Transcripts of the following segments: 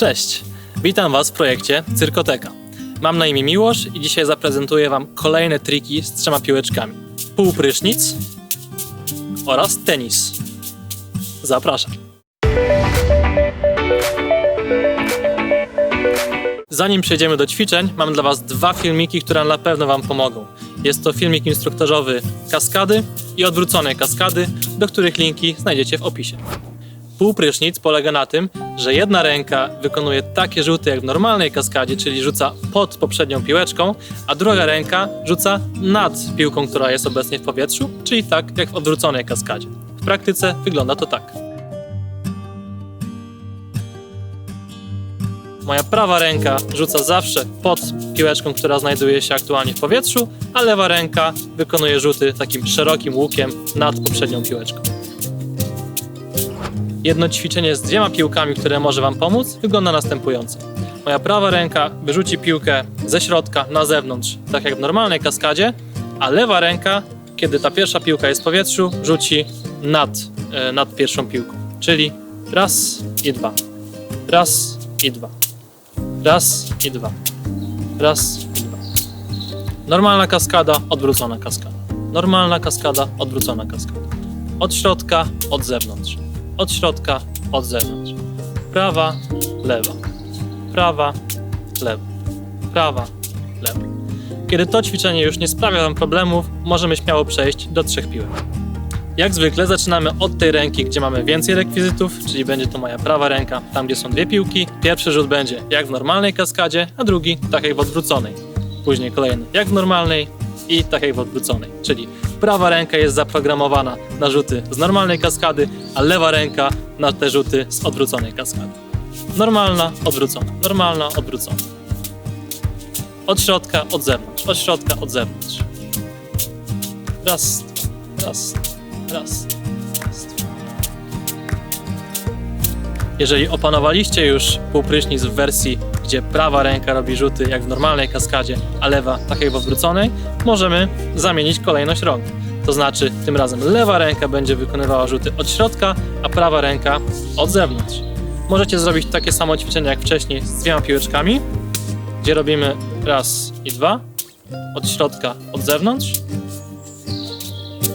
Cześć! Witam Was w projekcie Cyrkoteka. Mam na imię Miłosz i dzisiaj zaprezentuję Wam kolejne triki z trzema piłeczkami. Półprysznic oraz tenis. Zapraszam. Zanim przejdziemy do ćwiczeń, mam dla Was dwa filmiki, które na pewno Wam pomogą. Jest to filmik instruktażowy kaskady i odwróconej kaskady, do których linki znajdziecie w opisie. Półprysznic polega na tym, że jedna ręka wykonuje takie rzuty jak w normalnej kaskadzie, czyli rzuca pod poprzednią piłeczką, a druga ręka rzuca nad piłką, która jest obecnie w powietrzu, czyli tak jak w odwróconej kaskadzie. W praktyce wygląda to tak. Moja prawa ręka rzuca zawsze pod piłeczką, która znajduje się aktualnie w powietrzu, a lewa ręka wykonuje rzuty takim szerokim łukiem nad poprzednią piłeczką. Jedno ćwiczenie z dwiema piłkami, które może Wam pomóc, wygląda następująco. Moja prawa ręka wyrzuci piłkę ze środka na zewnątrz, tak jak w normalnej kaskadzie, a lewa ręka, kiedy ta pierwsza piłka jest w powietrzu, rzuci nad, e, nad pierwszą piłką. Czyli raz i dwa. Raz i dwa. Raz i dwa. Raz i dwa. Normalna kaskada, odwrócona kaskada. Normalna kaskada, odwrócona kaskada. Od środka, od zewnątrz. Od środka, od zewnątrz. Prawa, lewa. Prawa, lewa. Prawa, lewa. Kiedy to ćwiczenie już nie sprawia Wam problemów, możemy śmiało przejść do trzech piłek. Jak zwykle zaczynamy od tej ręki, gdzie mamy więcej rekwizytów, czyli będzie to moja prawa ręka, tam gdzie są dwie piłki. Pierwszy rzut będzie jak w normalnej kaskadzie, a drugi tak jak w odwróconej. Później kolejny jak w normalnej i tak jak w odwróconej. Czyli prawa ręka jest zaprogramowana na rzuty z normalnej kaskady, a lewa ręka na te rzuty z odwróconej kaskady. Normalna, odwrócona, normalna, odwrócona. Od środka, od zewnątrz, od środka, od zewnątrz. Raz, raz, raz, Jeżeli opanowaliście już półprysznic w wersji, gdzie prawa ręka robi rzuty jak w normalnej kaskadzie, a lewa tak jak w odwróconej, możemy zamienić kolejność rąk. To znaczy, tym razem lewa ręka będzie wykonywała rzuty od środka, a prawa ręka od zewnątrz. Możecie zrobić takie samo ćwiczenie jak wcześniej z dwiema piłeczkami, gdzie robimy raz i dwa, od środka, od zewnątrz,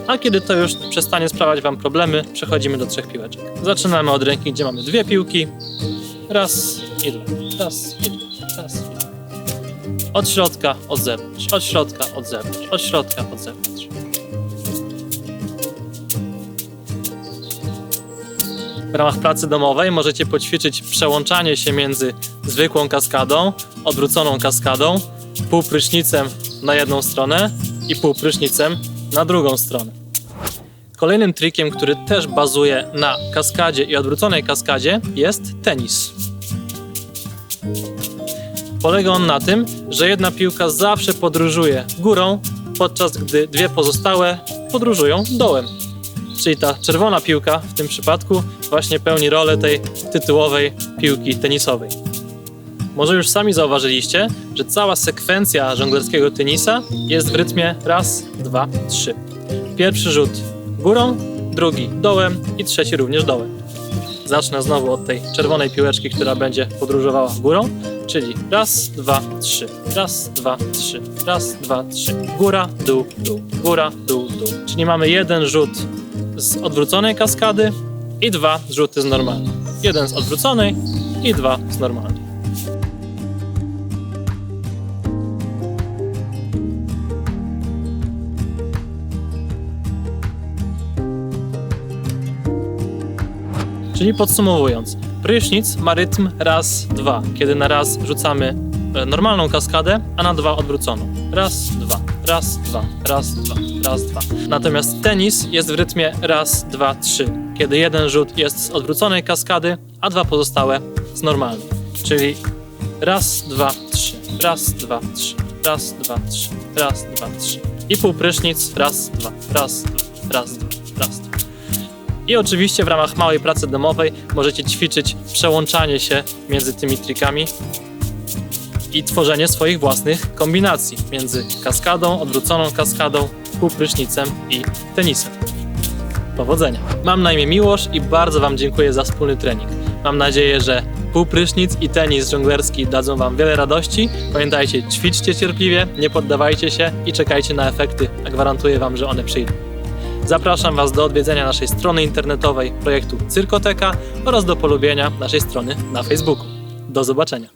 a kiedy to już przestanie sprawiać Wam problemy, przechodzimy do trzech piłeczek. Zaczynamy od ręki, gdzie mamy dwie piłki. Raz i dwa, raz i dwa, raz i dwa. Od środka, od zewnątrz, od środka, od zewnątrz, od środka, od zewnątrz. W ramach pracy domowej możecie poćwiczyć przełączanie się między zwykłą kaskadą, odwróconą kaskadą, półprysznicem na jedną stronę i półprysznicem na drugą stronę. Kolejnym trikiem, który też bazuje na kaskadzie i odwróconej kaskadzie, jest tenis. Polega on na tym, że jedna piłka zawsze podróżuje górą, podczas gdy dwie pozostałe podróżują dołem. Czyli ta czerwona piłka w tym przypadku właśnie pełni rolę tej tytułowej piłki tenisowej. Może już sami zauważyliście, że cała sekwencja żonglerskiego tenisa jest w rytmie raz, dwa, trzy. Pierwszy rzut górą, drugi dołem i trzeci również dołem. Zacznę znowu od tej czerwonej piłeczki, która będzie podróżowała górą, czyli raz, dwa, trzy, raz, dwa, trzy, raz, dwa, trzy. Góra, dół, dół, góra, dół, dół. Czyli mamy jeden rzut z odwróconej kaskady i dwa rzuty z normalnej. Jeden z odwróconej i dwa z normalnej. Czyli podsumowując, prysznic ma rytm raz, dwa, kiedy na raz rzucamy e, normalną kaskadę, a na dwa odwróconą. Raz, dwa, raz, dwa, raz, dwa, raz, dwa. Natomiast tenis jest w rytmie raz, dwa, trzy, kiedy jeden rzut jest z odwróconej kaskady, a dwa pozostałe z normalnej. Czyli raz, dwa, trzy, raz, dwa, trzy, raz, dwa, trzy, raz, dwa, trzy. I półprysznic raz, dwa, raz, dwa, raz, dwa, raz, dwa. I oczywiście w ramach małej pracy domowej możecie ćwiczyć przełączanie się między tymi trikami i tworzenie swoich własnych kombinacji między kaskadą, odwróconą kaskadą, półprysznicem i tenisem. Powodzenia! Mam na imię Miłosz i bardzo Wam dziękuję za wspólny trening. Mam nadzieję, że półprysznic i tenis żonglerski dadzą Wam wiele radości. Pamiętajcie, ćwiczcie cierpliwie, nie poddawajcie się i czekajcie na efekty, a gwarantuję Wam, że one przyjdą. Zapraszam Was do odwiedzenia naszej strony internetowej projektu Cyrkoteka oraz do polubienia naszej strony na Facebooku. Do zobaczenia.